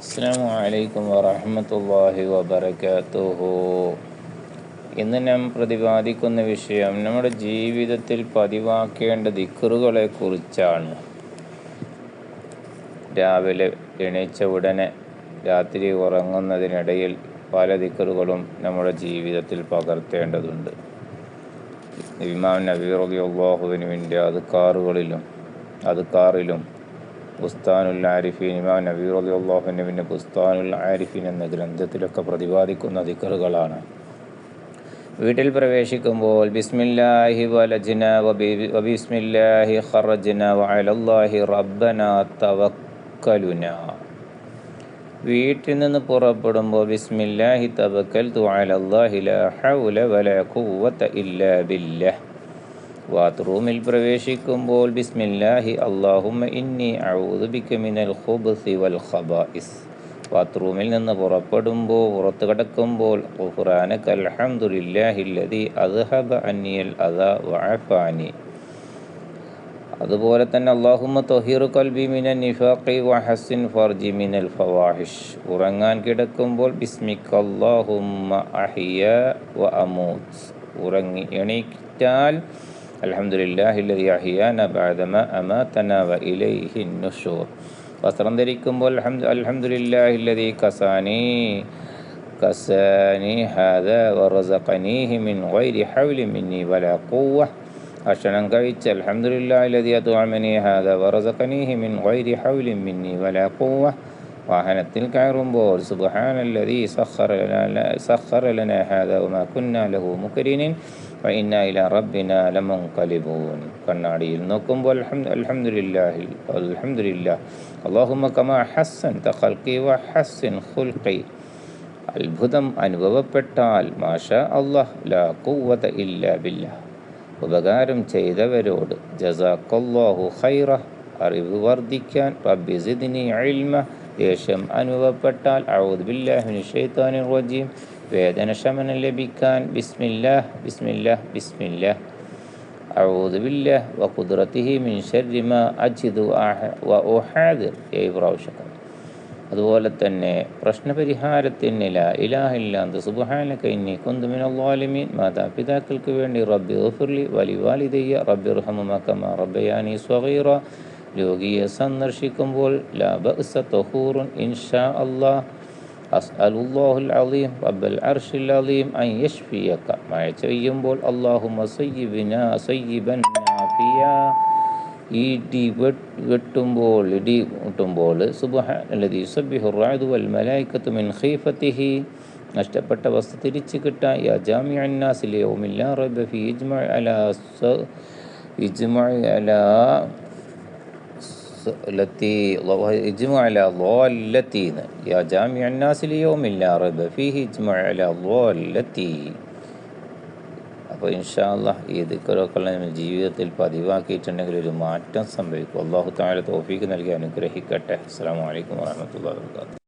അസ്സാം വലൈക്കും വറഹമത്തല്ലാഹി വബർക്കാത്തുഹു ഇന്ന് നാം പ്രതിപാദിക്കുന്ന വിഷയം നമ്മുടെ ജീവിതത്തിൽ പതിവാക്കേണ്ട ദിക്കറുകളെ കുറിച്ചാണ് രാവിലെ എണീച്ച ഉടനെ രാത്രി ഉറങ്ങുന്നതിനിടയിൽ പല ദിക്കറുകളും നമ്മുടെ ജീവിതത്തിൽ പകർത്തേണ്ടതുണ്ട്. ഇമാം നബീർ അള്ളാഹുവിന് വേണ്ടി അതുക്കാറുകളിലും അതുക്കാറിലും ബുസ്താനുൽ ആരിഫീൻ ഇമാം നബീർ അലി അള്ളാഹുവിന്റെ പിന്നെ ബുസ്താനുൽ ആരിഫീൻ എന്ന ഗ്രന്ഥത്തിലൊക്കെ പ്രതിപാദിക്കുന്ന ദിക്കറുകളാണ് വീട്ടിൽ പ്രവേശിക്കുമ്പോൾ ബിസ്മില്ലാഹി വലജ്ന വബിസ്മില്ലാഹി ഖറജ്ന വഅലല്ലാഹി റബ്ബന തവക്കലുന. വീട്ടിൽ നിന്ന് പുറപ്പെടുമ്പോൾ ബിസ്മില്ലാഹി തവക്കൽ അലല്ലാഹി ലാ ഹൗല വലാ ഖുവത ഇല്ലാ ബില്ലാഹ്. ബാത്റൂമിൽ പ്രവേശിക്കുമ്പോൾ ബിസ്മില്ലാഹി അള്ളാഹുമ്മ ഇന്നി ഔദുബിക്ക മിനൽ ഖുബ്സി വൽ ഖബായിസ്. ബാത്റൂമിൽ നിന്ന് പുറപ്പെടുമ്പോൾ പുറത്തു കിടക്കുമ്പോൾ ഖുറാനക അൽഹംദുലില്ലാഹില്ലദി അദ്ഹബ അന്നിയൽ അദാ വഅഫാനി. അതുപോലെ തന്നെ അള്ളാഹുമ്മ തൊഹീറു കൽബി മിനൽ നിഫാഖി വഹസിൻ ഫർജി മിനൽ ഫവാഹിഷ്. ഉറങ്ങാൻ കിടക്കുമ്പോൾ ബിസ്മിക്ക അള്ളാഹുമ്മ അഹിയ വ ഉറങ്ങി എണീറ്റാൽ അലഹമുല്ലാഹില്ലതി അഹിയാന ബാദമ അമാതന വ ഇലൈഹി നുഷൂർ വസ്ത്രം ധരിക്കുമ്പോൾ അൽഹംദുലില്ലാഹില്ലതി കസാനി കസാനി ഹാദ വറസഖനീഹി മിൻ ഗൈരി ഹൗലി മിന്നി വലാ ഖുവ്വ ഭക്ഷണം കഴിച്ച് അൽഹംദുലില്ലാഹില്ലതി അതുഅമനി ഹാദ വറസഖനീഹി മിൻ ഗൈരി ഹൗലി മിന്നി വലാ ഖുവ്വ വാഹനത്തിൽ കയറുമ്പോൾ സുബ്ഹാനല്ലതി സഖറ ലനാ സഖറ ലനാ ഹാദ വമാ കുന്നാ ലഹു മുക്രിനീൻ ഫഇന്ന ഇലാ റബ്ബിന ലമുൻഖലിബൂൻ. കണ്ണാടിയിൽ നോക്കുമ്പോൾ അൽഹംദുലില്ലാഹി അൽഹംദുലില്ലാഹ് അല്ലാഹുമ്മ കമാ ഹസ്സൻത ഖൽഖി വഹസ്സിൻ ഖുൽഖി. അത്ഭുതം അനുഭവപ്പെട്ടാൽ മാഷ അല്ലാഹ് ലാ ഖുവത ഇല്ലാ ബില്ലാഹ്. ഉപകാരം ചെയ്തവരോട് ജസാഖല്ലാഹു ഖൈറ. അറിവ് വർദ്ധിക്കാൻ റബ്ബി സിദ്നി ഇൽമ. ദേഷ്യം അനുഭവപ്പെട്ടാൽ ഔദ്ബില്ലാഹിനുഷൈത്താനി റോജീം. വേദനശമനം ലഭിക്കാൻ ബിസ്മില്ല ബിസ്മില്ല ബിസ്മില്ല ഔദ്ബില്ല വ കുദ്രത്തിഹി മിൻ ഷരിമ അജിദു വ ഒഹാദിർ ഏഴ് പ്രാവശ്യം അതുപോലെ തന്നെ പ്രശ്നപരിഹാരത്തിനില ഇലാഹില്ലാന്ത് സുബഹാന കൈന്നി കുന്തുമിനോലിമീൻ മാതാപിതാക്കൾക്ക് വേണ്ടി റബ്ബി ഓഫിർലി വലിവാലിദയ്യ റബ്ബിർഹമുമക്കമ റബ്ബയാനി സ്വഹീറ രോഗിയെ സന്ദർശിക്കുമ്പോൾ ലാ ബഅസ തഹൂറുൻ ഇൻഷാ അല്ലാഹ് അസ്അലുല്ലാഹുൽ അലീം റബ്ബൽ അർഷിൽ അലീം അൻ യഷ്ഫിയക മഴ ചെയ്യുമ്പോൾ അല്ലാഹുമ്മ സയ്യിബിന സയ്യിബൻ നാഫിയ. ഇടി വെട്ടുമ്പോൾ ഇടി മുട്ടുമ്പോൾ സുബ്ഹാനല്ലദീ യുസബ്ബിഹു റഅദു വൽ മലായികത്തു മിൻ ഖീഫത്തിഹി. നഷ്ടപ്പെട്ട വസ്തു തിരിച്ചു കിട്ടാൻ യാ ജാമിഅൻ നാസ് ലിയൗമിൽ ലാ റൈബ ഫീ ഇജ്മഅ അലാ അപ്പോൾ ഇൻഷാല്ല ഈ ദിക്കറൊക്കെ നമ്മൾ ജീവിതത്തിൽ പതിവാക്കിയിട്ടുണ്ടെങ്കിൽ ഒരു മാറ്റം സംഭവിക്കും. അള്ളാഹു താഴെ തോഫീക്ക് നൽകി അനുഗ്രഹിക്കട്ടെ. അസ്സാം വലൈക്കും വാഹമത്തല്ലാ വാബർക്കാത്തു